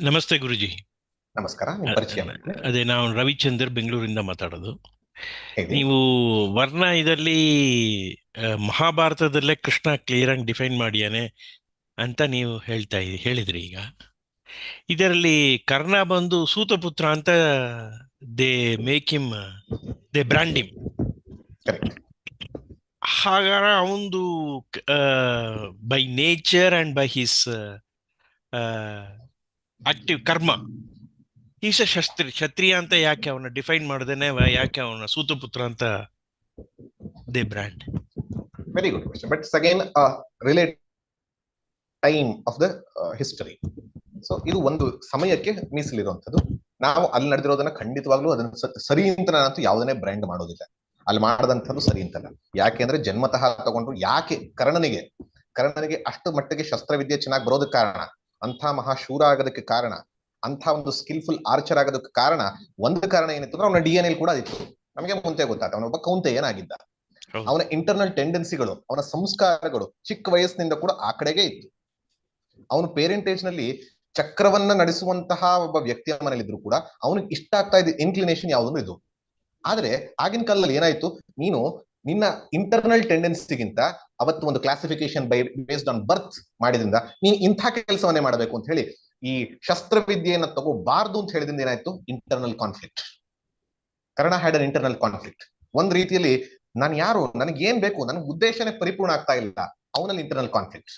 ನಮಸ್ತೆ ಗುರುಜಿ. ನಮಸ್ಕಾರ ನಿಮ್ ಪರಿಚಯ. ಅದೇ ನಾವು ರವಿಚಂದ್ರ ಬೆಂಗಳೂರಿಂದ ಮಾತಾಡೋದು. ನೀವು ವರ್ಣ ಇದರಲ್ಲಿ ಮಹಾಭಾರತದಲ್ಲೇ ಕೃಷ್ಣ ಕ್ಲಿಯರ್ ಆಗಿ ಡಿಫೈನ್ ಮಾಡಿಯಾನೆ ಅಂತ ನೀವು ಹೇಳ್ತಾ ಹೇಳಿದ್ರಿ ಈಗ. ಇದರಲ್ಲಿ ಕರ್ಣ ಬಂದು ಸೂತಪುತ್ರ ಅಂತ they make him they brand him. ಹಾಗಾದ್ರೆ ಅವಂದು by nature and by his active karma. ಈಶ ಶಸ್ತ್ರಿ ಕ್ಷತ್ರಿಯ ಅಂತ ಯಾಕೆ ಅವನ ಡಿಫೈನ್ ಮಾಡದೇನೆ ಯಾಕೆ ಅವನ ಸೂತಪುತ್ರ ಅಂತ they brand. Very good question but again relate time of the history so ಇದು ಒಂದು ಸಮಯಕ್ಕೆ ಮೀಸಲಿರುವಂತದ್ದು ನಾವು ಅಲ್ಲಿ ನಡೆದಿರೋದನ್ನ ಖಂಡಿತವಾಗ್ಲೂ ಅದನ್ನ ಸರಿ ಅಂತ ನಾನಂತೂ ಯಾವುದನ್ನೇ ಬ್ರ್ಯಾಂಡ್ ಮಾಡೋದಿಲ್ಲ. ಅಲ್ಲಿ ಮಾಡದಂಥದ್ದು ಸರಿ ಅಂತಲ್ಲ ಯಾಕೆ ಅಂದ್ರೆ ಜನ್ಮತಃ ತಗೊಂಡ್ರು ಯಾಕೆ ಕರ್ಣನಿಗೆ ಕರ್ಣನಿಗೆ ಅಷ್ಟು ಮಟ್ಟಿಗೆ ಶಸ್ತ್ರವಿದ್ಯೆ ಚೆನ್ನಾಗಿ ಬರೋದಕ್ಕೆ ಕಾರಣ. ಅಂಥ ಮಹಾಶೂರ ಆಗೋದಕ್ಕೆ ಕಾರಣ ಅಂಥ ಒಂದು ಸ್ಕಿಲ್ಫುಲ್ ಆರ್ಚರ್ ಆಗೋದಕ್ಕೆ ಕಾರಣ ಒಂದು ಕಾರಣ ಏನಿತ್ತು ಅಂದ್ರೆ ಅವನ ಡಿ ಎನ್ ಎಲ್ ಕೂಡ ಅದಿತ್ತು. ನಮಗೆ ಮುಂತೆ ಗೊತ್ತಾಗ್ತದೆ ಅವನೊಬ್ಬ ಕೌಂತೆ ಏನಾಗಿದ್ದ? ಅವನ ಇಂಟರ್ನಲ್ ಟೆಂಡೆನ್ಸಿಗಳು ಅವನ ಸಂಸ್ಕಾರಗಳು ಚಿಕ್ಕ ವಯಸ್ಸಿನಿಂದ ಕೂಡ ಆ ಕಡೆಗೆ ಇತ್ತು. ಅವನು ಪೇರೆಂಟೇಜ್ನಲ್ಲಿ ಚಕ್ರವನ್ನ ನಡೆಸುವಂತಹ ಒಬ್ಬ ವ್ಯಕ್ತಿಯ ಮನೇಲಿದ್ರು ಕೂಡ ಅವನಿಗೆ ಇಷ್ಟ ಆಗ್ತಾ ಇದ್ದ ಇನ್ಕ್ಲಿನೇಷನ್ ಯಾವುದನ್ನು ಇದು. ಆದ್ರೆ ಆಗಿನ ಕಾಲದಲ್ಲಿ ಏನಾಯ್ತು? ನೀನು ನಿನ್ನ ಇಂಟರ್ನಲ್ ಟೆಂಡೆನ್ಸಿಗಿಂತ ಅವತ್ತು ಒಂದು classification by based on birth ಮಾಡಿದ್ರಿಂದ ನೀನ್ ಇಂಥ ಕೆಲಸವನ್ನೇ ಮಾಡಬೇಕು ಅಂತ ಹೇಳಿ ಈ ಶಸ್ತ್ರವಿದ್ಯೆಯನ್ನ ತಗೋಬಾರ್ದು ಅಂತ ಹೇಳಿದ್ರಿಂದ ಏನಾಯ್ತು? Internal conflict Karna had an internal conflict ಒಂದ್ ರೀತಿಯಲ್ಲಿ ನಾನು ಯಾರು? ನನಗೆ ಏನ್ ಬೇಕು? ನನಗೆ ಉದ್ದೇಶನೇ ಪರಿಪೂರ್ಣ ಆಗ್ತಾ ಇಲ್ಲ. ಅವನಲ್ಲಿ ಇಂಟರ್ನಲ್ ಕಾನ್ಫ್ಲಿಕ್ಟ್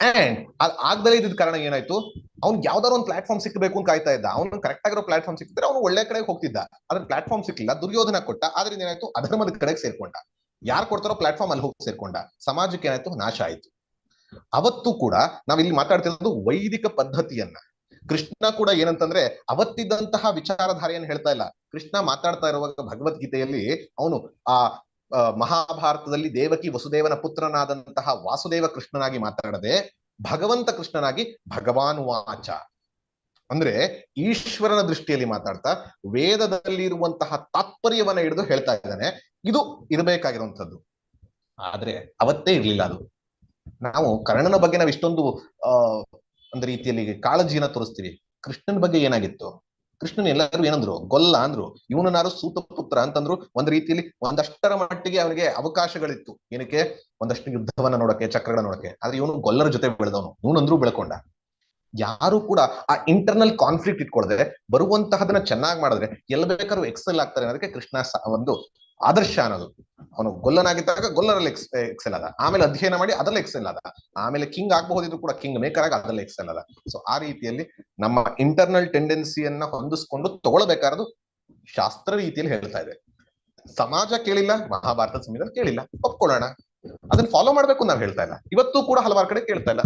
ಅಂಡ್ ಅದ್ ಆಗ್ದಲೇ ಇದ್ದ ಕಾರಣ ಏನಾಯ್ತು? ಅವ್ನ್ ಯಾವ್ದಾರು ಒಂದು ಪ್ಲಾಟ್ಫಾರ್ಮ್ ಸಿಕ್ಕಬೇಕು ಅಂತ ಕಾಯ್ತಾ ಇದ್ದ. ಅವ್ನು ಕರೆಕ್ಟ್ ಆಗಿರೋ ಪ್ಲಾಟ್ಫಾರ್ಮ್ ಸಿಕ್ಕಿದ್ರೆ ಅವ್ನು ಒಳ್ಳೆ ಕಡೆಗೆ ಹೋಗ್ತಿದ್ದ. ಅದ್ರ ಪ್ಲಾಟ್ಫಾರ್ಮ್ ಸಿಕ್ಕಿಲ್ಲ ದುರ್ಯೋಧನ ಕೊಟ್ಟ. ಆದ್ರಿಂದ ಏನಾಯ್ತು? ಅಧರ್ಮದ ಕಡೆಗೆ ಸೇರ್ಕೊಂಡ. ಯಾರು ಕೊಡ್ತಾರೋ ಪ್ಲಾಟ್ಫಾರ್ಮ್ ಅಲ್ಲಿ ಹೋಗಿ ಸೇರ್ಕೊಂಡ, ಸಮಾಜಕ್ಕೆ ಏನಾಯ್ತು? ನಾಶ ಆಯ್ತು. ಅವತ್ತು ಕೂಡ ನಾವಿಲ್ಲಿ ಮಾತಾಡ್ತಿರೋದು ವೈದಿಕ ಪದ್ಧತಿಯನ್ನ. ಕೃಷ್ಣ ಕೂಡ ಏನಂತಂದ್ರೆ ಅವತ್ತಿದ್ದಂತಹ ವಿಚಾರಧಾರೆಯನ್ನು ಹೇಳ್ತಾ ಇಲ್ಲ. ಕೃಷ್ಣ ಮಾತಾಡ್ತಾ ಇರುವಾಗ ಭಗವದ್ಗೀತೆಯಲ್ಲಿ ಅವನು ಆ, ಮಹಾಭಾರತದಲ್ಲಿ ದೇವಕಿ ವಸುದೇವನ ಪುತ್ರನಾದಂತಹ ವಾಸುದೇವ ಕೃಷ್ಣನಾಗಿ ಮಾತಾಡದೆ ಭಗವಂತ ಕೃಷ್ಣನಾಗಿ ಭಗವಾನ್ ವಾಚ. ಅಂದ್ರೆ ಈಶ್ವರನ ದೃಷ್ಟಿಯಲ್ಲಿ ಮಾತಾಡ್ತಾ ವೇದದಲ್ಲಿ ಇರುವಂತಹ ತಾತ್ಪರ್ಯವನ್ನ ಹಿಡಿದು ಹೇಳ್ತಾ ಇದ್ದಾನೆ. ಇದು ಇರಬೇಕಾಗಿರುವಂತದ್ದು ಆದ್ರೆ ಅವತ್ತೇ ಇರ್ಲಿಲ್ಲ ಅದು. ನಾವು ಕರ್ಣನ ಬಗ್ಗೆ ನಾವು ಇಷ್ಟೊಂದು, ಆ, ಒಂದು ರೀತಿಯಲ್ಲಿ ಕಾಳಜಿಯನ್ನ ತೋರಿಸ್ತೀವಿ. ಕೃಷ್ಣನ ಬಗ್ಗೆ ಏನಾಗಿತ್ತು? ಕೃಷ್ಣನ್ ಎಲ್ಲರೂ ಏನಂದ್ರು? ಗೊಲ್ಲ ಅಂದ್ರು. ಇವನನ್ನಾರು ಸೂತಪುತ್ರ ಅಂತಂದ್ರು. ಒಂದ್ ರೀತಿಯಲ್ಲಿ ಒಂದಷ್ಟರ ಮಟ್ಟಿಗೆ ಅವನಿಗೆ ಅವಕಾಶಗಳಿತ್ತು. ಏನಕ್ಕೆ? ಒಂದಷ್ಟು ಯುದ್ಧವನ್ನ ನೋಡಕ್ಕೆ ಚಕ್ರಗಳ ನೋಡಕ್ಕೆ ಆದ್ರೆ ಇವನು ಗೊಲ್ಲರ ಜೊತೆ ಬೆಳೆದವನು. ಇವನಂದ್ರೂ ಬೆಳ್ಕೊಂಡ. ಯಾರು ಕೂಡ ಆ ಇಂಟರ್ನಲ್ ಕಾನ್ಫ್ಲಿಕ್ಟ್ ಇಟ್ಕೊಳ್ದೆ ಬರುವಂತಹದನ್ನ ಚೆನ್ನಾಗಿ ಮಾಡಿದ್ರೆ ಎಲ್ಲ ಬೇಕಾದ್ರೂ ಎಕ್ಸೆಲ್ ಆಗ್ತಾರೆ ಅನ್ನೋದಕ್ಕೆ ಕೃಷ್ಣ ಒಂದು ಆದರ್ಶ ಅನ್ನೋದು. ಅವನು ಗೊಲ್ಲನಾಗಿದ್ದಾಗ ಗೊಲ್ಲರಲ್ಲಿ ಎಕ್ಸ್ ಎಕ್ಸೆಲ್ ಅದ. ಆಮೇಲೆ ಅಧ್ಯಯನ ಮಾಡಿ ಅದ್ರಲ್ಲಿ ಎಕ್ಸೆಲ್ ಅದ. ಆಮೇಲೆ ಕಿಂಗ್ ಆಗಬಹುದಿದ್ರು ಕೂಡ ಕಿಂಗ್ ಮೇಕರ್ ಆಗ ಅದ್ರಲ್ಲಿ ಎಕ್ಸೆಲ್ ಅದ. ಸೊ ಆ ರೀತಿಯಲ್ಲಿ ನಮ್ಮ ಇಂಟರ್ನಲ್ ಟೆಂಡೆನ್ಸಿಯನ್ನ ಹೊಂದಿಸ್ಕೊಂಡು ತಗೊಳ್ಬೇಕಾರದು ಶಾಸ್ತ್ರ ರೀತಿಯಲ್ಲಿ ಹೇಳ್ತಾ ಇದೆ. ಸಮಾಜ ಕೇಳಿಲ್ಲ ಮಹಾಭಾರತ ಸಂವಿಧಾನ ಕೇಳಿಲ್ಲ. ಒಪ್ಕೊಳ್ಳೋಣ. ಅದನ್ನ ಫಾಲೋ ಮಾಡ್ಬೇಕು ನಾವು ಹೇಳ್ತಾ ಇಲ್ಲ. ಇವತ್ತು ಕೂಡ ಹಲವಾರು ಕಡೆ ಕೇಳ್ತಾ ಇಲ್ಲ.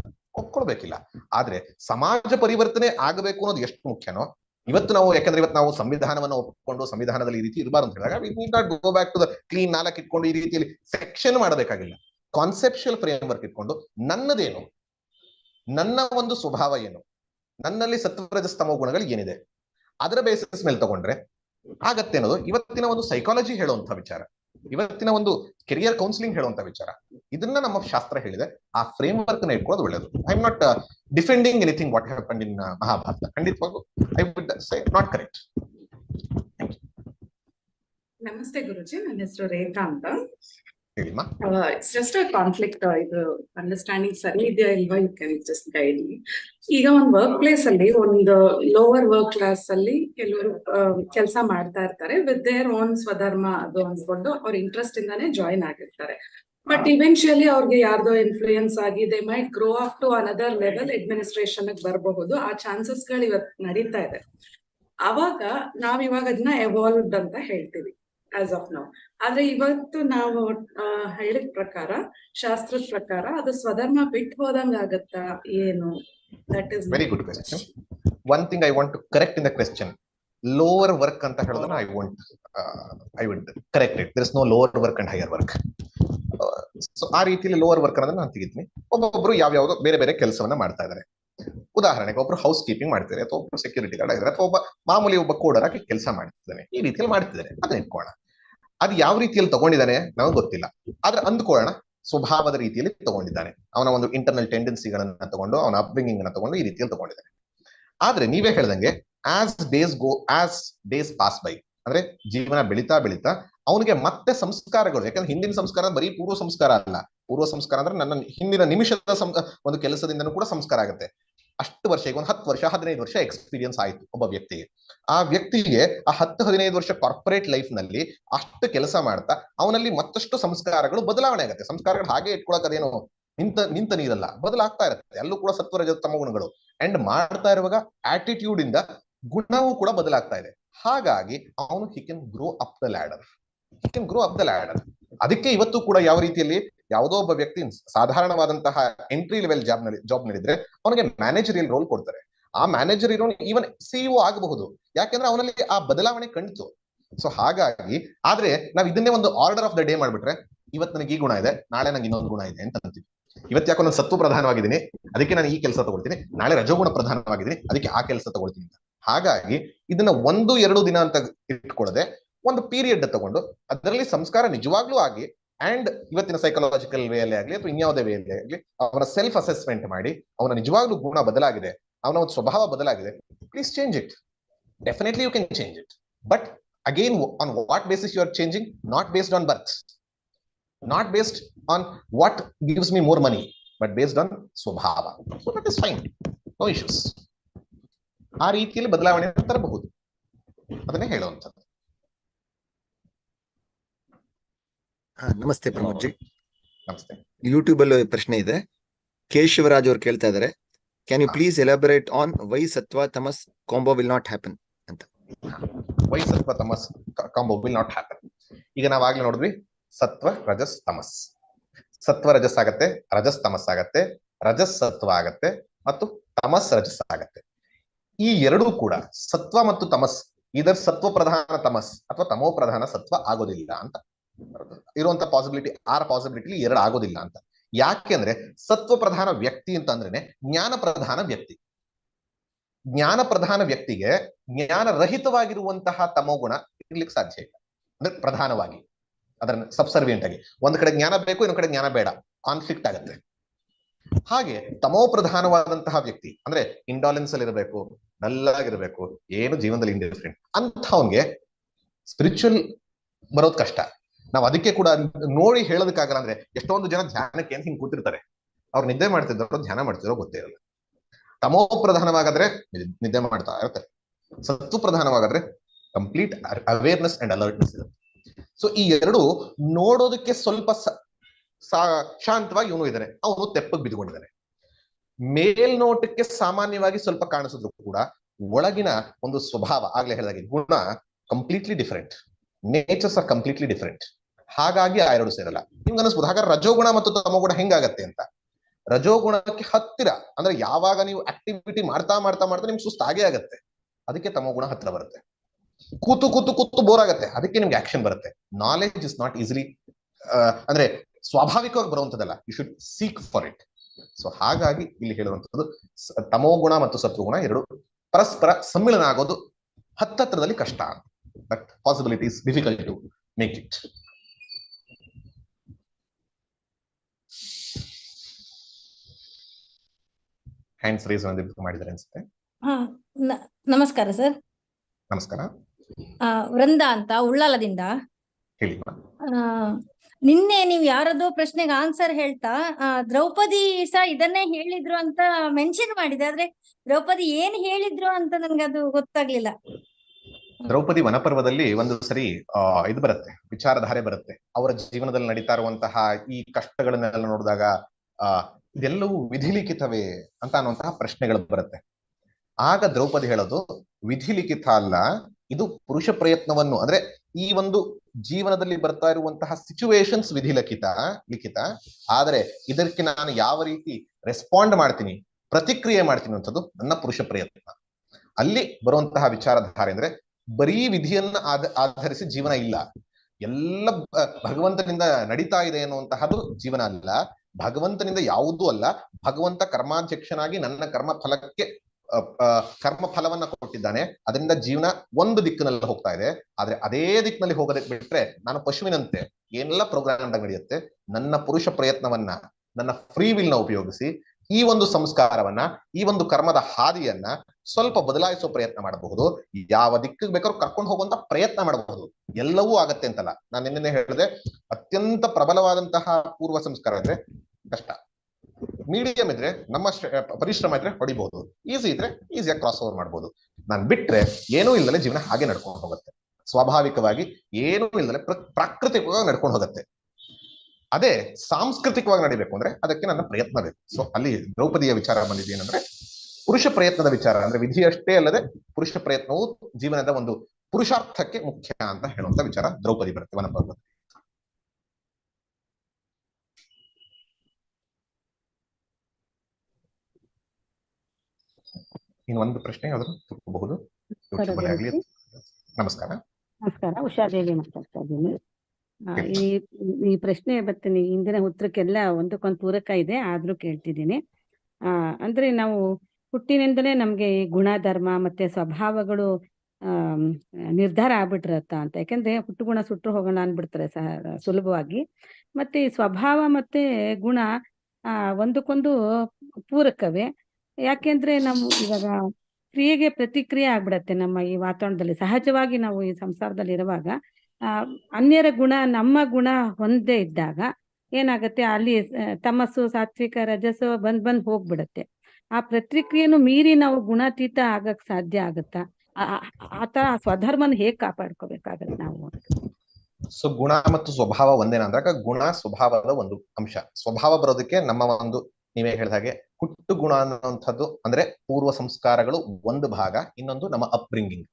ಒಪ್ಕೊಳ್ಬೇಕಿಲ್ಲ ಆದ್ರೆ ಸಮಾಜ ಪರಿವರ್ತನೆ ಆಗಬೇಕು ಅನ್ನೋದು ಎಷ್ಟು ಮುಖ್ಯನೋ, ಇವತ್ತು ನಾವು, ಯಾಕಂದ್ರೆ ಇವತ್ತು ನಾವು ಸಂವಿಧಾನವನ್ನು ಒಪ್ಪಿಕೊಂಡು ಸಂವಿಧಾನದಲ್ಲಿ ಈ ರೀತಿ ಇರಬಾರ್ದು ಅಂತ ಹೇಳಿದಾಗ need not go back to the clean ನಾಲ್ಕು ಇಟ್ಕೊಂಡು ಈ ರೀತಿಯಲ್ಲಿ ಸೆಕ್ಷನ್ ಮಾಡಬೇಕಾಗಿಲ್ಲ. ಕಾನ್ಸೆಪ್ಷುಯಲ್ ಫ್ರೇಮ್ ವರ್ಕ್ ಇಟ್ಕೊಂಡು ನನ್ನದೇನು, ನನ್ನ ಒಂದು ಸ್ವಭಾವ ಏನು, ನನ್ನಲ್ಲಿ ಸತ್ವರಜ ಸ್ತಮ ಗುಣಗಳು ಏನಿದೆ, ಅದರ ಬೇಸಿಸ್ ಮೇಲೆ ತಗೊಂಡ್ರೆ ಆಗತ್ತೆ ಅನ್ನೋದು ಇವತ್ತಿನ ಒಂದು ಸೈಕಾಲಜಿ ಹೇಳುವಂತ ವಿಚಾರ. ಇವತ್ತಿನ ಒಂದು ಕೆರಿಯರ್ ಕೌನ್ಸಿಲಿಂಗ್ ಹೇಳುವಂತ ವಿಚಾರ. ಇದನ್ನ ನಮ್ಮ ಶಾಸ್ತ್ರ ಹೇಳಿದೆ. ಆ ಫ್ರೇಮ್ ವರ್ಕ್ನ ಇಟ್ಕೊಳ್ಳೋದು ಒಳ್ಳೇದು. I am not defending anything what happen in Mahabharata ಖಂಡಿತವಾಗೂ I would say not correct ನಮಸ್ತೆ ಗುರುಜಿ ನನ್ನ ಹೆಸರು ರೇಖಾ ಅಂತ. ಇಟ್ಸ್ ಜಸ್ಟ್ ಅ ಕಾನ್ಫ್ಲಿಕ್ಟ್ ಇದು ಅಂಡರ್ಸ್ಟ್ಯಾಂಡಿಂಗ್ ಸರಿ ಇದೆಯಾ ಇಲ್ವಾ ಯು ಕ್ಯಾನ್ ಜಸ್ಟ್ ಗೈಡ್ ಈಗ ಒಂದು ವರ್ಕ್ ಪ್ಲೇಸ್ ಅಲ್ಲಿ ಒಂದು ಲೋವರ್ ವರ್ಕ್ ಕ್ಲಾಸ್ ಅಲ್ಲಿ ಕೆಲವರು ಕೆಲಸ ಮಾಡ್ತಾ ಇರ್ತಾರೆ ವಿತ್ ದೇರ್ ಓನ್ ಸ್ವಧರ್ಮ ಅದು ಅನ್ಕೊಂಡು ಅವ್ರ ಇಂಟ್ರೆಸ್ಟ್ ಇಂದಾನೆ ಜಾಯಿನ್ ಆಗಿರ್ತಾರೆ. ಬಟ್ ಇವೆನ್ಚುಯಲಿ ಅವ್ರಿಗೆ ಯಾರ್ದೋ ಇನ್ಫ್ಲೂಯೆನ್ಸ್ ಆಗಿ they might grow up to another level administration ಬರಬಹುದು. ಆ ಚಾನ್ಸಸ್ಗಳು ಇವತ್ತು ನಡೀತಾ ಇದೆ. ಅವಾಗ ನಾವ್ ಇವಾಗ ಅದನ್ನ ಎವಾಲ್ವ್ಡ್ ಅಂತ ಹೇಳ್ತೀವಿ ಆಸ್ ಆಫ್ ನೌ ಆದ್ರೆ ಇವತ್ತು ನಾವು ಹೇಳಿದ ಪ್ರಕಾರ ಶಾಸ್ತ್ರದ ಪ್ರಕಾರ ಅದು ಸ್ವಧರ್ಮ ಬಿಟ್ಟು ಹೋದಂಗ ಆಗತ್ತಾ ಏನು? That is very good question one thing I want to correct in the question lower work ಅಂತ ಹೇಳಿದ್ರೆ I want I would correct it there is no lower work and higher work so ಆ ರೀತಿಯಲ್ಲಿ lower worker ಅನ್ನೋದನ್ನ ನಾನು ತೆಗಿತೀನಿ ಒಬ್ಬೊಬ್ರು ಯಾವ್ಯಾವುದೋ ಬೇರೆ ಬೇರೆ ಕೆಲಸವನ್ನ ಮಾಡ್ತಾ ಇದ್ದಾರೆ ಉದಾಹರಣೆಗೆ ಒಬ್ರು ಹೌಸ್ ಕೀಪಿಂಗ್ ಮಾಡ್ತಿದ್ದಾರೆ ಅಥವಾ ಒಬ್ರು ಸೆಕ್ಯೂರಿಟಿ ಗಾರ್ಡ್ ಆಗಿದ್ದಾರೆ, ಅಥವಾ ಒಬ್ಬ ಮಾಮೂಲಿ ಒಬ್ಬ ಕೋಡರ್ ಆಗಿ ಕೆಲಸ ಮಾಡ್ತಿದ್ದಾನೆ ಈ ರೀತಿಯಲ್ಲಿ ಮಾಡ್ತಿದ್ದಾನೆ ಅದನ್ನ ಇಟ್ಕೋಣ ಅದು ಯಾವ ರೀತಿಯಲ್ಲಿ ತಗೊಂಡಿದ್ದಾನೆ ನಮಗೆ ಗೊತ್ತಿಲ್ಲ. ಆದ್ರೆ ಅಂದ್ಕೊಳ್ಳೋಣ, ಸ್ವಭಾವದ ರೀತಿಯಲ್ಲಿ ತಗೊಂಡಿದ್ದಾನೆ. ಅವನ ಒಂದು ಇಂಟರ್ನಲ್ ಟೆಂಡೆನ್ಸಿಗಳನ್ನ ತಗೊಂಡು, ಅವನ ಅಪ್ಬ್ರಿಂಗಿಂಗ್ ಅನ್ನ ತಗೊಂಡು ಈ ರೀತಿಯಲ್ಲಿ ತಗೊಂಡಿದ್ದಾನೆ. ಆದ್ರೆ ನೀವೇ ಹೇಳ್ದಂಗೆ as days go as days pass by ಅಂದ್ರೆ ಜೀವನ ಬೆಳೀತಾ ಬೆಳೀತಾ ಅವನಿಗೆ ಮತ್ತೆ ಸಂಸ್ಕಾರಗಳು, ಯಾಕಂದ್ರೆ ಹಿಂದಿನ ಸಂಸ್ಕಾರ ಬರೀ ಪೂರ್ವ ಸಂಸ್ಕಾರ ಅಲ್ಲ. ಪೂರ್ವ ಸಂಸ್ಕಾರ ಅಂದ್ರೆ ನನ್ನ ಹಿಂದಿನ ನಿಮಿಷದ ಒಂದು ಕೆಲಸದಿಂದನೂ ಕೂಡ ಸಂಸ್ಕಾರ ಆಗುತ್ತೆ. ಅಷ್ಟು ವರ್ಷ ಈಗ ಒಂದು ಹತ್ತು ವರ್ಷ, ಹದಿನೈದು ವರ್ಷ ಎಕ್ಸ್ಪೀರಿಯನ್ಸ್ ಆಯ್ತು ಒಬ್ಬ ವ್ಯಕ್ತಿಗೆ. ಆ ವ್ಯಕ್ತಿಗೆ ಆ ಹತ್ತು, ಹದಿನೈದು ವರ್ಷ ಕಾರ್ಪೊರೇಟ್ ಲೈಫ್ನಲ್ಲಿ ಅಷ್ಟು ಕೆಲಸ ಮಾಡ್ತಾ, ಅವನಲ್ಲಿ ಮತ್ತಷ್ಟು ಸಂಸ್ಕಾರಗಳು ಬದಲಾವಣೆ ಆಗುತ್ತೆ. ಸಂಸ್ಕಾರಗಳು ಹಾಗೆ ಅದೇನು ನಿಂತ ನಿಂತ ನೀರಲ್ಲ, ಬದಲಾಗ್ತಾ ಇರುತ್ತೆ. ಅಲ್ಲೂ ಕೂಡ ಸತ್ವರಜ ತಮ್ಮ ಗುಣಗಳು. ಅಂಡ್ ಮಾಡ್ತಾ ಇರುವಾಗ ಆಟಿಟ್ಯೂಡ್ ಇಂದ ಗುಣವೂ ಕೂಡ ಬದಲಾಗ್ತಾ ಇದೆ. ಹಾಗಾಗಿ ಅವನು he can grow up the ladder he can grow up the ladder ಅದಕ್ಕೆ ಇವತ್ತು ಕೂಡ ಯಾವ ರೀತಿಯಲ್ಲಿ ಯಾವುದೋ ಒಬ್ಬ ವ್ಯಕ್ತಿ ಸಾಧಾರಣವಾದಂತಹ ಎಂಟ್ರಿ ಲೆವೆಲ್ ಜಾಬ್ನಲ್ಲಿ ಜಾಬ್ ನೀಡಿದ್ರೆ ಅವನಿಗೆ ಮ್ಯಾನೇಜರಿಯಲ್ ರೋಲ್ ಕೊಡ್ತಾರೆ. ಆ ಮ್ಯಾನೇಜರ್ ಇರೋನು ಈವನ್ ಸಿಇಒ ಆಗಬಹುದು. ಯಾಕೆಂದ್ರೆ ಅವನಲ್ಲಿ ಆ ಬದಲಾವಣೆ ಕಂಡಿತು. ಸೊ ಹಾಗಾಗಿ, ಆದ್ರೆ ನಾವ್ ಇದನ್ನೇ ಒಂದು ಆರ್ಡರ್ ಆಫ್ ದ ಡೇ ಮಾಡ್ಬಿಟ್ರೆ ಇವತ್ತು ನನಗೆ ಈ ಗುಣ ಇದೆ, ನಾಳೆ ನಂಗೆ ಇನ್ನೊಂದು ಗುಣ ಇದೆ ಅಂತ ಅಂತೀವಿ. ಇವತ್ತು ಯಾಕೋ ನಾನು ಸತ್ವ ಪ್ರಧಾನವಾಗಿದ್ದೀನಿ, ಅದಕ್ಕೆ ನಾನು ಈ ಕೆಲಸ ತಗೊಳ್ತೀನಿ, ನಾಳೆ ರಜೋಗುಣ ಪ್ರಧಾನವಾಗಿದ್ದೀನಿ, ಅದಕ್ಕೆ ಆ ಕೆಲಸ ತಗೊಳ್ತೀನಿ ಹಾಗಾಗಿ ಇದನ್ನ ಒಂದು, ಎರಡು ದಿನ ಅಂತ ಇಟ್ಕೊಳ್ಳದೆ ಒಂದು ಪೀರಿಯಡ್ ತಗೊಂಡು ಅದರಲ್ಲಿ ಸಂಸ್ಕಾರ ನಿಜವಾಗ್ಲೂ ಆಗಿ ಅಂಡ್ ಇವತ್ತಿನ ಸೈಕಲಾಜಿಕಲ್ ವೇ ಆಗಲಿ ಅಥವಾ ಇನ್ಯಾವುದೇ ವೇ ಆಗಲಿ ಅವನ ಸೆಲ್ಫ್ ಅಸೆಸ್ಮೆಂಟ್ ಮಾಡಿ ಅವನ ನಿಜವಾಗ್ಲೂ ಗುಣ ಬದಲಾಗಿದೆ, ಅವನ ಒಂದು ಸ್ವಭಾವ ಬದಲಾಗಿದೆ please change it definitely you can change it but again on what basis you are changing not based on birth not based on what gives me more money but based on ಸ್ವಭಾವ. Fine no issues ಆ ರೀತಿಯಲ್ಲಿ ಬದಲಾವಣೆ ತರಬಹುದು. ಅದನ್ನೇ ಹೇಳುವಂಥದ್ದು. ಹಾ, ನಮಸ್ತೆ ಪ್ರಮೋದ್ಜಿ ನಮಸ್ತೆ. ಯೂಟ್ಯೂಬ್ ಅಲ್ಲಿ ಪ್ರಶ್ನೆ ಇದೆ. ಕೇಶವರಾಜ್ ಅವರು ಕೇಳ್ತಾ ಇದಾರೆ. Can you please elaborate on why ಸತ್ವ ತಮಸ್ ಕಾಂಬೋ ವಿಲ್ ನಾಟ್ ಹ್ಯಾಪನ್ ಅಂತ. ವೈ ಸತ್ವ ತಮಸ್ ಕಾಂಬೋ ವಿಲ್ ನಾಟ್ ಹ್ಯಾಪನ್ ಈಗ ನಾವಾಗ್ಲೇ ನೋಡಿದ್ವಿ. ಸತ್ವ ರಜಸ್ ತಮಸ್ ಸತ್ವ ರಜಸ್ ಆಗತ್ತೆ ರಜಸ್ ತಮಸ್ ಆಗತ್ತೆ ರಜಸ್ ಸತ್ವ ಆಗತ್ತೆ ಮತ್ತು ತಮಸ್ ರಜಸ್ ಆಗತ್ತೆ. ಈ ಎರಡೂ ಕೂಡ ಸತ್ವ ಮತ್ತು ತಮಸ್ ಇದರ ಸತ್ವ ಪ್ರಧಾನ ತಮಸ್ ಅಥವಾ ತಮೋ ಪ್ರಧಾನ ಸತ್ವ ಆಗೋದಿಲ್ಲ ಅಂತ. ಇರುವಂತ ಪಾಸಿಬಿಲಿಟಿ ಆರ್ ಪಾಸಿಬಿಲಿಟಿ ಎರಡು ಆಗೋದಿಲ್ಲ ಅಂತ. ಯಾಕೆಂದ್ರೆ ಸತ್ವ ಪ್ರಧಾನ ವ್ಯಕ್ತಿ ಅಂತ ಜ್ಞಾನ ಪ್ರಧಾನ ವ್ಯಕ್ತಿ. ಜ್ಞಾನ ಪ್ರಧಾನ ವ್ಯಕ್ತಿಗೆ ಜ್ಞಾನ ರಹಿತವಾಗಿರುವಂತಹ ತಮೋಗುಣ ಇರ್ಲಿಕ್ಕೆ ಸಾಧ್ಯ ಇಲ್ಲ. ಅಂದ್ರೆ ಪ್ರಧಾನವಾಗಿ ಅದನ್ನ ಸಬ್ಸರ್ವಿಯಂಟ್ ಆಗಿ. ಒಂದ್ ಕಡೆ ಜ್ಞಾನ ಬೇಕು, ಇನ್ನೊಂದ್ ಕಡೆ ಜ್ಞಾನ ಬೇಡ. ಕಾನ್ಫ್ಲಿಕ್ಟ್ ಆಗತ್ತೆ. ಹಾಗೆ ತಮೋ ಪ್ರಧಾನವಾದಂತಹ ವ್ಯಕ್ತಿ, ಅಂದ್ರೆ ಇಂಡಾಲೆನ್ಸ್ ಅಲ್ಲಿ ಇರಬೇಕು, ನಲ್ಲಾಗಿರ್ಬೇಕು, ಏನು ಜೀವನದಲ್ಲಿ ಇಂಡಿಫರೆಂಟ್ ಅಂಥವ್ಗೆ ಸ್ಪಿರಿಚುವಲ್ ಬರೋದ್ ಕಷ್ಟ. ನಾವ್ ಅದಕ್ಕೆ ಕೂಡ ನೋಡಿ ಹೇಳೋದಕ್ಕಾಗಲ್ಲ ಅಂದ್ರೆ ಎಷ್ಟೊಂದು ಜನ ಧ್ಯಾನಕ್ಕೆ ಅಂತ ಹಿಂಗ್ ಕೂತಿರ್ತಾರೆ. ಅವ್ರು ನಿದ್ದೆ ಮಾಡ್ತಿದ್ದಾರೋ ಧ್ಯಾನ ಮಾಡ್ತಿರೋ ಗೊತ್ತೇ ಇರಲ್ಲ. ತಮೋ ಪ್ರಧಾನವಾಗಾದ್ರೆ ನಿದ್ದೆ ಮಾಡ್ತಾ ಇರ್ತಾರೆ. ಸತ್ತು ಪ್ರಧಾನವಾಗಾದ್ರೆ ಕಂಪ್ಲೀಟ್ ಅವೇರ್ನೆಸ್ ಅಂಡ್ ಅಲರ್ಟ್ನೆಸ್ ಇರುತ್ತೆ. ಸೊ ಈ ಎರಡು ನೋಡೋದಕ್ಕೆ ಸ್ವಲ್ಪ ಶಾಂತವಾಗಿ ಇವನು ಇದ್ದಾರೆ ಅವನು ತೆಪ್ಪಗ್ ಬಿದ್ದುಕೊಂಡಿದ್ದಾನೆ ಮೇಲ್ನೋಟಕ್ಕೆ ಸಾಮಾನ್ಯವಾಗಿ ಸ್ವಲ್ಪ ಕಾಣಿಸಿದ್ರು ಕೂಡ ಒಳಗಿನ ಒಂದು ಸ್ವಭಾವ ಆಗ್ಲೇ ಹೇಳಿದಾಗೆ ಗುಣ completely different natures are completely different ಹಾಗಾಗಿ ಆ ಎರಡು ಸೇರಲ್ಲ. ನಿಮ್ಗೆ ಅನಿಸ್ಬೋದು, ಹಾಗಾದ್ರೆ ರಜೋಗುಣ ಮತ್ತು ತಮೋಗುಣ ಹೆಂಗಾಗತ್ತೆ ಅಂತ? ರಜೋಗುಣಕ್ಕೆ ಹತ್ತಿರ, ಅಂದ್ರೆ ಯಾವಾಗ ನೀವು ಆಕ್ಟಿವಿಟಿ ಮಾಡ್ತಾ ಮಾಡ್ತಾ ಮಾಡ್ತಾ ನಿಮ್ಗೆ ಸುಸ್ತಾಗೇ ಆಗೇ ಆಗತ್ತೆ. ಅದಕ್ಕೆ ತಮೋಗುಣ ಹತ್ತಿರ ಬರುತ್ತೆ. ಕೂತು ಕೂತು ಕೂತು ಬೋರ್ ಆಗತ್ತೆ. ಅದಕ್ಕೆ ನಿಮ್ಗೆ ಆಕ್ಷನ್ ಬರುತ್ತೆ. ನಾಲೆಜ್ ಇಸ್ ನಾಟ್ ಈಸಿಲಿ ಅಂದ್ರೆ ಸ್ವಾಭಾವಿಕವಾಗಿ ಬರುವಂತದಲ್ಲ you should seek for it so ಹಾಗಾಗಿ ಇಲ್ಲಿ ಹೇಳುವಂತದ್ದು ತಮೋಗುಣ ಮತ್ತು ಸತ್ವಗುಣ ಎರಡು ಪರಸ್ಪರ ಸಮ್ಮಿಳನ ಆಗೋದು ಹತ್ತತ್ರದಲ್ಲಿ ಕಷ್ಟ. But possibilities difficult to make it hands race ಮಾಡಿದ್ದಾರೆ ಅನ್ಸುತ್ತೆ. ಹಾ ನಮಸ್ಕಾರ ಸರ್. ನಮಸ್ಕಾರ. ಆ, ವೃಂದ ಅಂತ ಉಳ್ಳಾಲದಿಂದ. ಹೇಳಿ ನಿನ್ನೆ ನೀವು ಯಾರದೋ ಪ್ರಶ್ನೆಗೆ ಆನ್ಸರ್ ಹೇಳ್ತಾ ದ್ರೌಪದಿ ಸಹ ಇದನ್ನೇ ಹೇಳಿದ್ರು ಅಂತ ಮೆನ್ಷನ್ ಮಾಡಿದೆ ಆದ್ರೆ ದ್ರೌಪದಿ ಏನ್ ಹೇಳಿದ್ರು ಅಂತ ನನ್ಗೆ ಅದು ಗೊತ್ತಾಗ್ಲಿಲ್ಲ. ದ್ರೌಪದಿ ವನಪರ್ವದಲ್ಲಿ ಒಂದು ಸರಿ ಇದು ಬರುತ್ತೆ ವಿಚಾರಧಾರೆ ಬರುತ್ತೆ. ಅವರ ಜೀವನದಲ್ಲಿ ನಡೀತಾ ಇರುವಂತಹ ಈ ಕಷ್ಟಗಳನ್ನೆಲ್ಲ ನೋಡಿದಾಗ ಆ ಇದೆಲ್ಲವೂ ವಿಧಿಲಿಖಿತವೇ ಅಂತ ಅನ್ನುವಂತಹ ಪ್ರಶ್ನೆಗಳು ಬರುತ್ತೆ. ಆಗ ದ್ರೌಪದಿ ಹೇಳೋದು, ವಿಧಿಲಿಖಿತ ಅಲ್ಲ, ಇದು ಪುರುಷ ಪ್ರಯತ್ನವನ್ನು, ಅಂದ್ರೆ ಈ ಒಂದು ಜೀವನದಲ್ಲಿ ಬರ್ತಾ ಇರುವಂತಹ ಸಿಚುವೇಶನ್ಸ್ ವಿಧಿಲಿಖಿತ, ಲಿಖಿತ, ಆದ್ರೆ ಇದಕ್ಕೆ ನಾನು ಯಾವ ರೀತಿ ರೆಸ್ಪಾಂಡ್ ಮಾಡ್ತೀನಿ, ಪ್ರತಿಕ್ರಿಯೆ ಮಾಡ್ತೀನಿ ಅಂತದ್ದು ನನ್ನ ಪುರುಷ ಪ್ರಯತ್ನ. ಅಲ್ಲಿ ಬರುವಂತಹ ವಿಚಾರಧಾರೆ ಅಂದ್ರೆ ಬರೀ ವಿಧಿಯನ್ನ ಆಧ, ಆಧರಿಸಿ ಜೀವನ ಇಲ್ಲ. ಎಲ್ಲ ಭಗವಂತನಿಂದ ನಡೀತಾ ಇದೆ ಅನ್ನುವಂತಹದ್ದು ಜೀವನ ಅಲ್ಲ. ಭಗವಂತನಿಂದ ಯಾವುದೂ ಅಲ್ಲ, ಭಗವಂತ ಕರ್ಮಾಧ್ಯಕ್ಷನಾಗಿ ನನ್ನ ಕರ್ಮ ಫಲಕ್ಕೆ ಕರ್ಮ ಫಲವನ್ನ ಕೊಟ್ಟಿದ್ದಾನೆ. ಅದರಿಂದ ಜೀವನ ಒಂದು ದಿಕ್ಕಿನಲ್ಲಿ ಹೋಗ್ತಾ ಇದೆ. ಆದ್ರೆ ಅದೇ ದಿಕ್ಕಿನಲ್ಲಿ ಹೋಗೋದಕ್ಕೆ ಬಿಟ್ರೆ ನಾನು ಪಶುವಿನಂತೆ ಏನೆಲ್ಲ ಪ್ರೋಗ್ರಾಮ್ ನಡೆಯುತ್ತೆ. ನನ್ನ ಪುರುಷ ಪ್ರಯತ್ನವನ್ನ, ನನ್ನ ಫ್ರೀ ವಿಲ್ನ ಉಪಯೋಗಿಸಿ, ಈ ಒಂದು ಸಂಸ್ಕಾರವನ್ನ, ಈ ಒಂದು ಕರ್ಮದ ಹಾದಿಯನ್ನ ಸ್ವಲ್ಪ ಬದಲಾಯಿಸೋ ಪ್ರಯತ್ನ ಮಾಡಬಹುದು. ಯಾವ ದಿಕ್ಕಿಗೆ ಬೇಕಾದ್ರೂ ಕರ್ಕೊಂಡು ಹೋಗುವಂತ ಪ್ರಯತ್ನ ಮಾಡಬಹುದು. ಎಲ್ಲವೂ ಆಗತ್ತೆ ಅಂತಲ್ಲ. ನಾನು ನಿನ್ನೆ ಹೇಳಿದೆ, ಅತ್ಯಂತ ಪ್ರಬಲವಾದಂತಹ ಪೂರ್ವ ಸಂಸ್ಕಾರ ಇದ್ರೆ ಕಷ್ಟ. ಮೀಡಿಯಂ ಇದ್ರೆ ನಮ್ಮ ಶ್ರ- ಪರಿಶ್ರಮ ಇದ್ರೆ ಹೊಡಿಬಹುದು ಈಸಿ ಇದ್ರೆ ಈಸಿಯಾಗಿ ಕ್ರಾಸ್ ಓವರ್ ಮಾಡಬಹುದು ನಾನು ಬಿಟ್ರೆ ಏನೂ ಇಲ್ಲದೆ ಜೀವನ ಹಾಗೆ ನಡ್ಕೊಂಡು ಹೋಗುತ್ತೆ. ಸ್ವಾಭಾವಿಕವಾಗಿ ಏನೂ ಇಲ್ಲದೆ ಪ್ರಾಕೃತಿಕವಾಗಿ ನಡ್ಕೊಂಡು ಹೋಗುತ್ತೆ. ಅದೇ ಸಾಂಸ್ಕೃತಿಕವಾಗಿ ನಡಿಬೇಕು ಅಂದ್ರೆ ಅದಕ್ಕೆ ನನ್ನ ಪ್ರಯತ್ನ ಬೇಕು. ಸೊ ಅಲ್ಲಿ ದ್ರೌಪದಿಯ ವಿಚಾರ ಬಂದಿದೆ ಏನಂದ್ರೆ, ಪುರುಷ ಪ್ರಯತ್ನದ ವಿಚಾರ ಅಂದ್ರೆ ವಿಧಿಯಷ್ಟೇ ಅಲ್ಲದೆ ಪುರುಷ ಪ್ರಯತ್ನವು ಜೀವನದ ಒಂದು ಪುರುಷಾರ್ಥಕ್ಕೆ ಮುಖ್ಯ ಅಂತ ಹೇಳುವಂತ ವಿಚಾರ ದ್ರೌಪದಿ ಬರುತ್ತೆ ವನಪರ್ವತ ಇನ್ನು ಒಂದು ಪ್ರಶ್ನೆ ಯಾವ್ದಾದ್ರು ತುಂಬಬಹುದು ನಮಸ್ಕಾರ. ನಮಸ್ಕಾರ. ಉಷಾದೇವಿ ಮಾತಾಡ್ತಾ ಇದ್ದೀನಿ. ಈ ಈ ಪ್ರಶ್ನೆ ಬರ್ತೀನಿ ಹಿಂದಿನ ಉತ್ತರಕ್ಕೆಲ್ಲ ಒಂದಕ್ಕೊಂದು ಪೂರಕ ಇದೆ ಆದ್ರೂ ಕೇಳ್ತಿದ್ದೀನಿ. ಆ ಅಂದ್ರೆ ನಾವು ಹುಟ್ಟಿನಿಂದಲೇ ನಮ್ಗೆ ಈ ಗುಣ ಧರ್ಮ ಮತ್ತೆ ಸ್ವಭಾವಗಳು ಆ ನಿರ್ಧಾರ ಆಗ್ಬಿಟ್ಟಿರತ್ತ ಅಂತ. ಯಾಕಂದ್ರೆ ಹುಟ್ಟು ಗುಣ ಸುಟ್ಟು ಹೋಗೋಣ ಅನ್ಬಿಡ್ತಾರೆ ಸಹ ಸುಲಭವಾಗಿ. ಮತ್ತೆ ಈ ಸ್ವಭಾವ ಮತ್ತೆ ಗುಣ ಆ ಒಂದಕ್ಕೊಂದು ಪೂರಕವೇ. ಯಾಕೆಂದ್ರೆ ನಾವು ಇವಾಗ ಕ್ರಿಯೆಗೆ ಪ್ರತಿಕ್ರಿಯೆ ಆಗ್ಬಿಡತ್ತೆ ನಮ್ಮ ಈ ವಾತಾವರಣದಲ್ಲಿ. ಸಹಜವಾಗಿ ನಾವು ಈ ಸಂಸಾರದಲ್ಲಿ ಇರುವಾಗ, ಆ, ಅನ್ಯರ ಗುಣ ನಮ್ಮ ಗುಣ ಹೊಂದೇ ಇದ್ದಾಗ ಏನಾಗತ್ತೆ? ಅಲ್ಲಿ ತಮಸ್ಸು, ಸಾತ್ವಿಕ, ರಜಸ್ಸು ಬಂದ್ ಬಂದ್ ಹೋಗ್ಬಿಡತ್ತೆ. ಆ ಪ್ರತಿಕ್ರಿಯೆನು ಮೀರಿ ನಾವು ಗುಣಾತೀತ ಆಗಕ್ ಸಾಧ್ಯ ಆಗುತ್ತಾ? ಆತರ ಸ್ವಧರ್ಮನ ಹೇಗ್ ಕಾಪಾಡ್ಕೋಬೇಕಾಗತ್ತೆ ನಾವು? ಸೊ, ಗುಣ ಮತ್ತು ಸ್ವಭಾವ ಒಂದೇನಂದಾಗ ಗುಣ ಸ್ವಭಾವದ ಒಂದು ಅಂಶ. ಸ್ವಭಾವ ಬರೋದಕ್ಕೆ ನಮ್ಮ ಒಂದು ನೀವೇ ಹೇಳಿದ ಹಾಗೆ ಹುಟ್ಟು ಗುಣ ಅನ್ನುವಂಥದ್ದು ಅಂದ್ರೆ ಪೂರ್ವ ಸಂಸ್ಕಾರಗಳು ಒಂದು ಭಾಗ, ಇನ್ನೊಂದು ನಮ್ಮ ಅಪ್ಬ್ರಿಂಗಿಂಗ್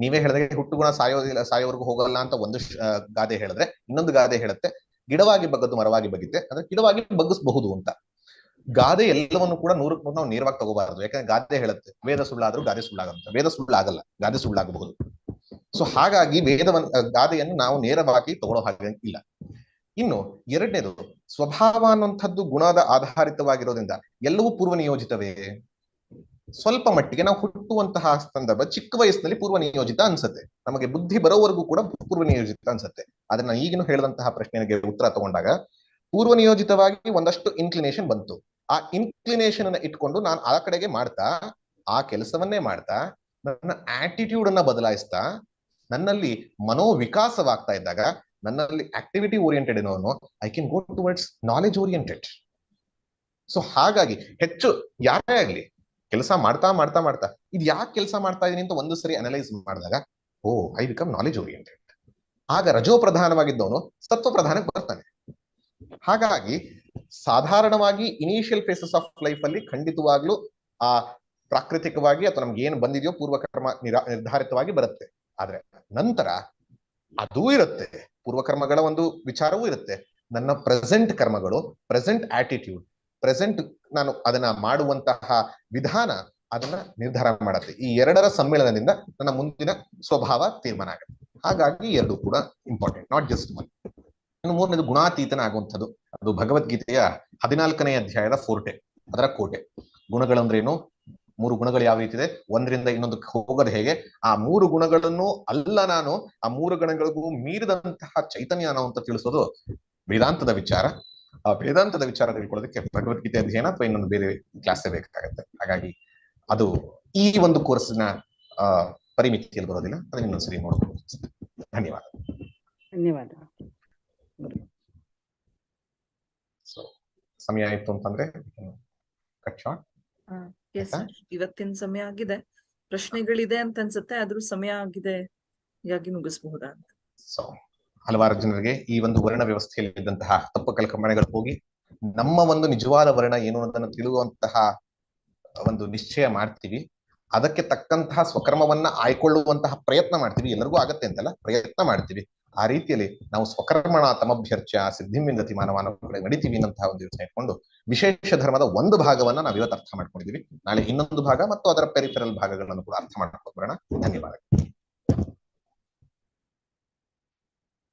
ನೀವೇ ಹೇಳಿದಾಗೆ ಹುಟ್ಟು ಗುಣ ಸಾಯೋದಿಲ್ಲ, ಸಾಯೋವರೆಗೂ ಹೋಗಲ್ಲ ಅಂತ ಒಂದು ಗಾದೆ ಹೇಳಿದ್ರೆ, ಇನ್ನೊಂದು ಗಾದೆ ಹೇಳುತ್ತೆ, ಗಿಡವಾಗಿ ಬಗ್ಗದ್ದು ಮರವಾಗಿ ಬಗ್ಗಿದೆ ಅಂದ್ರೆ ಗಿಡವಾಗಿ ಬಗ್ಗಿಸಬಹುದು ಅಂತ. ಗಾದೆ ಎಲ್ಲವನ್ನು ಕೂಡ ನೂರಕ್ಕೆ ನೂರು ನಾವು ನೇರವಾಗಿ ತಗೋಬಾರದು, ಯಾಕಂದ್ರೆ ಗಾದೆ ಹೇಳುತ್ತೆ, ವೇದ ಸುಳ್ಳಾದ್ರೂ ಗಾದೆ ಸುಳ್ಳಾಗಂತ, ವೇದ ಸುಳ್ಳಾಗಲ್ಲ, ಗಾದೆ ಸುಳ್ಳಾಗಬಹುದು. ಸೊ ಹಾಗಾಗಿ ವೇದವನ್ನು ಗಾದೆಯನ್ನು ನಾವು ನೇರವಾಗಿ ತಗೊಳ್ಳೋ ಹಾಗೆ ಇಲ್ಲ. ಇನ್ನು ಎರಡನೇದು ಸ್ವಭಾವ ಅನ್ನುವಂಥದ್ದು ಗುಣದ ಆಧಾರಿತವಾಗಿರೋದ್ರಿಂದ ಎಲ್ಲವೂ ಪೂರ್ವ ನಿಯೋಜಿತವೇ ಸ್ವಲ್ಪ ಮಟ್ಟಿಗೆ ನಾವು ಹುಟ್ಟುವಂತಹ ಸಂದರ್ಭ ಚಿಕ್ಕ ವಯಸ್ಸಿನಲ್ಲಿ ಪೂರ್ವ ನಿಯೋಜಿತ ಅನ್ಸುತ್ತೆ. ನಮಗೆ ಬುದ್ಧಿ ಬರೋವರೆಗೂ ಕೂಡ ಪೂರ್ವ ನಿಯೋಜಿತ ಅನ್ಸುತ್ತೆ. ಆದ್ರೆ ನಾನು ಈಗಿನ ಹೇಳಿದಂತಹ ಪ್ರಶ್ನೆಗೆ ಉತ್ತರ ತಗೊಂಡಾಗ ಪೂರ್ವ ನಿಯೋಜಿತವಾಗಿ ಒಂದಷ್ಟು ಇನ್ಕ್ಲಿನೇಷನ್ ಬಂತು. ಆ ಇನ್ಕ್ಲಿನೇಷನ್ ಅನ್ನ ಇಟ್ಕೊಂಡು ನಾನು ಆ ಕಡೆಗೆ ಮಾಡ್ತಾ, ಆ ಕೆಲಸವನ್ನೇ ಮಾಡ್ತಾ, ನನ್ನ ಆಟಿಟ್ಯೂಡ್ ಅನ್ನ ಬದಲಾಯಿಸ್ತಾ, ನನ್ನಲ್ಲಿ ಮನೋವಿಕಾಸವಾಗ್ತಾ ಇದ್ದಾಗ ನನ್ನಲ್ಲಿ ಆಕ್ಟಿವಿಟಿ ಓರಿಯೆಂಟೆಡ್ ಇರೋನು I can go towards knowledge oriented so ಹಾಗಾಗಿ ಹೆಚ್ಚು ಯಾರೇ ಆಗ್ಲಿ, ಕೆಲಸ ಮಾಡ್ತಾ ಮಾಡ್ತಾ ಮಾಡ್ತಾ, ಇದು ಯಾಕೆ ಕೆಲಸ ಮಾಡ್ತಾ ಇದೀನಿ ಅಂತ ಒಂದು ಸರಿ ಅನಲೈಸ್ ಮಾಡಿದಾಗ, oh I become knowledge oriented ಆಗ ರಜೋ ಪ್ರಧಾನವಾಗಿದ್ದವನು ಸತ್ವ ಪ್ರಧಾನಕ್ಕೆ ಬರ್ತಾನೆ. ಹಾಗಾಗಿ ಸಾಧಾರಣವಾಗಿ ಇನಿಷಿಯಲ್ ಫೇಸಸ್ ಆಫ್ ಲೈಫ್ ಅಲ್ಲಿ ಖಂಡಿತವಾಗ್ಲೂ ಆ ಪ್ರಾಕೃತಿಕವಾಗಿ ಅಥವಾ ನಮ್ಗೆ ಏನ್ ಬಂದಿದೆಯೋ ಪೂರ್ವಕರ್ಮ ನಿರಾ ನಿರ್ಧಾರಿತವಾಗಿ ಬರುತ್ತೆ. ಆದ್ರೆ ನಂತರ ಅದೂ ಇರುತ್ತೆ. ಪೂರ್ವಕರ್ಮಗಳ ಒಂದು ವಿಚಾರವೂ ಇರುತ್ತೆ. ನನ್ನ ಪ್ರೆಸೆಂಟ್ ಕರ್ಮಗಳು ಪ್ರೆಸೆಂಟ್ ಆಟಿಟ್ಯೂಡ್ ಪ್ರೆಸೆಂಟ್ ನಾನು ಅದನ್ನ ಮಾಡುವಂತಹ ವಿಧಾನ ಅದನ್ನ ನಿರ್ಧಾರ ಮಾಡುತ್ತೆ. ಈ ಎರಡರ ಸಮ್ಮೇಳನದಿಂದ ನನ್ನ ಮುಂದಿನ ಸ್ವಭಾವ ತೀರ್ಮಾನ ಆಗುತ್ತೆ. ಹಾಗಾಗಿ ಎರಡು ಕೂಡ ಇಂಪಾರ್ಟೆಂಟ್ ನಾಟ್ ಜಸ್ಟ್ ಒನ್ ಇನ್ನು ಮೂರನೇದು ಗುಣಾತೀತನ ಆಗುವಂಥದ್ದು ಅದು ಭಗವದ್ಗೀತೆಯ ಹದಿನಾಲ್ಕನೇ ಅಧ್ಯಾಯದ ಫೋರ್ಟೆ ಅದರ ಕೋಟೆ. ಗುಣಗಳಂದ್ರೇನು? ಮೂರು ಗುಣಗಳು ಯಾವ ರೀತಿ ಇದೆ ಒಂದರಿಂದ ಇನ್ನೊಂದಕ್ಕೆ ಹೋಗೋದು ಹೇಗೆ? ಆ ಮೂರು ಗುಣಗಳನ್ನು ಅಲ್ಲ ನಾನು ಆ ಮೂರು ಗುಣಗಳಿಗೂ ಮೀರಿದಂತಹ ಚೈತನ್ಯ ನಾವು ಅಂತ ತಿಳಿಸೋದು ವೇದಾಂತದ ವಿಚಾರ. ಆ ವೇದಾಂತದ ವಿಚಾರ ತಿಳ್ಕೊಳ್ಳೋದಕ್ಕೆ ಭಗವದ್ಗೀತೆ ಅಧ್ಯಯನ ಅಥವಾ ಇನ್ನೊಂದು ಬೇರೆ ಕ್ಲಾಸ್ ಬೇಕಾಗುತ್ತೆ. ಹಾಗಾಗಿ ಅದು ಈ ಒಂದು ಕೋರ್ಸ್ನ ಆ ಪರಿಮಿತಿಯಲ್ಲಿ ಬರೋದಿಲ್ಲ. ಅದನ್ನ ಇನ್ನೊಂದ್ಸರಿ ನೋಡ್ಬೋದು ಧನ್ಯವಾದ. ಧನ್ಯವಾದ. ಸೊ ಸಮಯ ಆಯ್ತು ಅಂತಂದ್ರೆ ಕಟ್ ಶಾರ್ಟ್. ಎಸ್? ಇವತ್ತಿನ ಸಮಯ ಆಗಿದೆ. ಪ್ರಶ್ನೆಗಳಿದೆ ಅಂತ ಅನ್ಸುತ್ತೆ ಆದ್ರೂ ಸಮಯ ಆಗಿದೆ ಹೀಗಾಗಿ ಮುಗಿಸಬಹುದಾ ಅಂತ. ಸೊ ಹಲವಾರು ಜನರಿಗೆ ಈ ಒಂದು ವರ್ಣ ವ್ಯವಸ್ಥೆಯಲ್ಲಿ ಇದ್ದಂತಹ ತಪ್ಪು ಕಲ್ಪನೆಗಳು ಹೋಗಿ ನಮ್ಮ ಒಂದು ನಿಜವಾದ ವರ್ಣ ಏನು ಅನ್ನೋದನ್ನು ತಿಳಿಯುವಂತಹ ಒಂದು ನಿಶ್ಚಯ ಮಾಡ್ತೀವಿ. ಅದಕ್ಕೆ ತಕ್ಕಂತಹ ಸ್ವಕರ್ಮವನ್ನ ಆಯ್ಕೊಳ್ಳುವಂತಹ ಪ್ರಯತ್ನ ಮಾಡ್ತೀವಿ. ಎಲ್ಲರಿಗೂ ಆಗತ್ತೆ ಅಂತಲ್ಲ ಪ್ರಯತ್ನ ಮಾಡ್ತೀವಿ. ಆ ರೀತಿಯಲ್ಲಿ ನಾವು ಸ್ವಕರ್ಮಣ ತಮಭ್ಯರ್ಚ ಸಿದ್ಧಿಮಿಂದತಿ ಮಾನವಾನ ನಡಿತೀವಿ ಅನ್ನಂತಹ ಒಂದು ಯೋಚನೆ ಇಟ್ಕೊಂಡು ವಿಶೇಷ ಧರ್ಮದ ಒಂದು ಭಾಗವನ್ನ ನಾವು ಇವತ್ತು ಅರ್ಥ ಮಾಡ್ಕೊಂಡಿದೀವಿ. ನಾಳೆ ಇನ್ನೊಂದು ಭಾಗ ಮತ್ತು ಅದರ ಪೆರಿಫೆರಲ್ ಭಾಗಗಳನ್ನು ಕೂಡ ಅರ್ಥ ಮಾಡ್ಕೊಂಡು ಬರೋಣ. ಧನ್ಯವಾದ